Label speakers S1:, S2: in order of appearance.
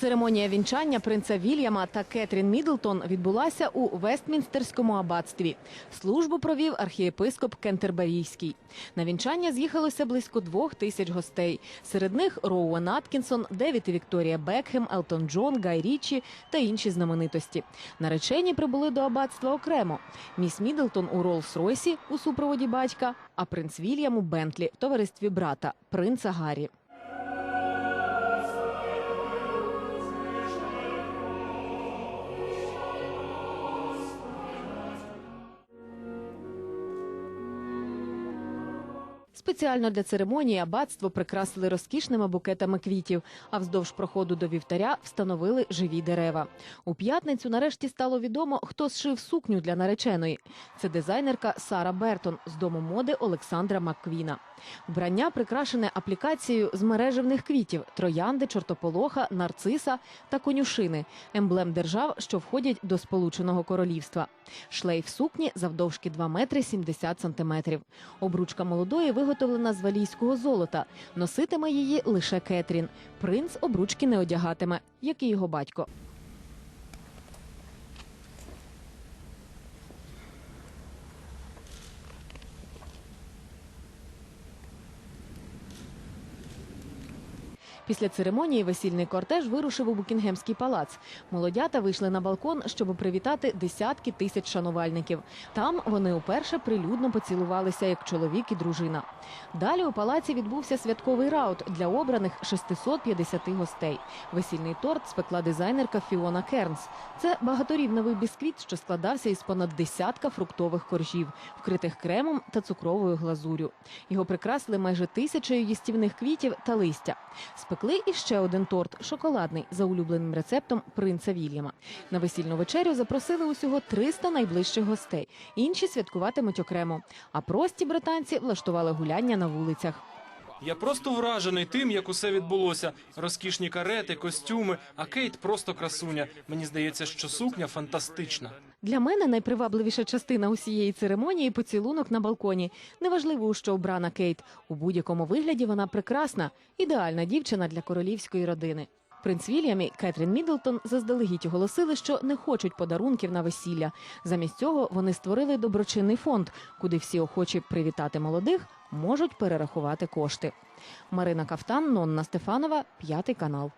S1: Церемонія вінчання принца Вільяма та Кетрін Мідлтон відбулася у Вестмінстерському аббатстві. Службу провів архієпископ Кентерберійський. На вінчання з'їхалося близько двох тисяч гостей. Серед них Роуен Аткінсон, Девід і Вікторія Бекхем, Елтон Джон, Гай Річі та інші знаменитості. Наречені прибули до аббатства окремо. Міс Мідлтон у Роллс-Ройсі у супроводі батька, а принц Вільям у Бентлі в товаристві брата, принца Гаррі. Спеціально для церемонії аббатство прикрасили розкішними букетами квітів, а вздовж проходу до вівтаря встановили живі дерева. У п'ятницю нарешті стало відомо, хто зшив сукню для нареченої. Це дизайнерка Сара Бертон з дому моди Олександра Макквіна. Вбрання прикрашене аплікацією з мережевних квітів: троянди, чортополоха, нарциса та конюшини, емблем держав, що входять до Сполученого Королівства. Шлейф сукні завдовжки 2 метри 70 сантиметрів. Обручка молодої виготовлена з валійського золота. Носитиме її лише Кетрін. Принц обручки не одягатиме, як і його батько. Після церемонії весільний кортеж вирушив у Букінгемський палац. Молодята вийшли на балкон, щоб привітати десятки тисяч шанувальників. Там вони уперше прилюдно поцілувалися як чоловік і дружина. Далі у палаці відбувся святковий раут для обраних 650 гостей. Весільний торт спекла дизайнерка Фіона Кернс. Це багаторівневий бісквіт, що складався із понад десятка фруктових коржів, вкритих кремом та цукровою глазурю. Його прикрасили майже тисячею їстівних квітів та листя. Спекли ще один торт шоколадний за улюбленим рецептом принца Вільяма. На весільну вечерю запросили усього 300 найближчих гостей. Інші святкуватимуть окремо. А прості британці влаштували гуляння на вулицях.
S2: Я просто вражений тим, як усе відбулося. Розкішні карети, костюми, а Кейт просто красуня. Мені здається, що сукня фантастична.
S1: Для мене найпривабливіша частина усієї церемонії поцілунок на балконі. Неважливо, у що обрана Кейт. У будь-якому вигляді вона прекрасна, ідеальна дівчина для королівської родини. Принц Вільям і Кетрін Мідлтон заздалегідь оголосили, що не хочуть подарунків на весілля. Замість цього вони створили доброчинний фонд, куди всі охочі привітати молодих можуть перерахувати кошти. Марина Кафтан, Нонна Стефанова, п'ятий канал.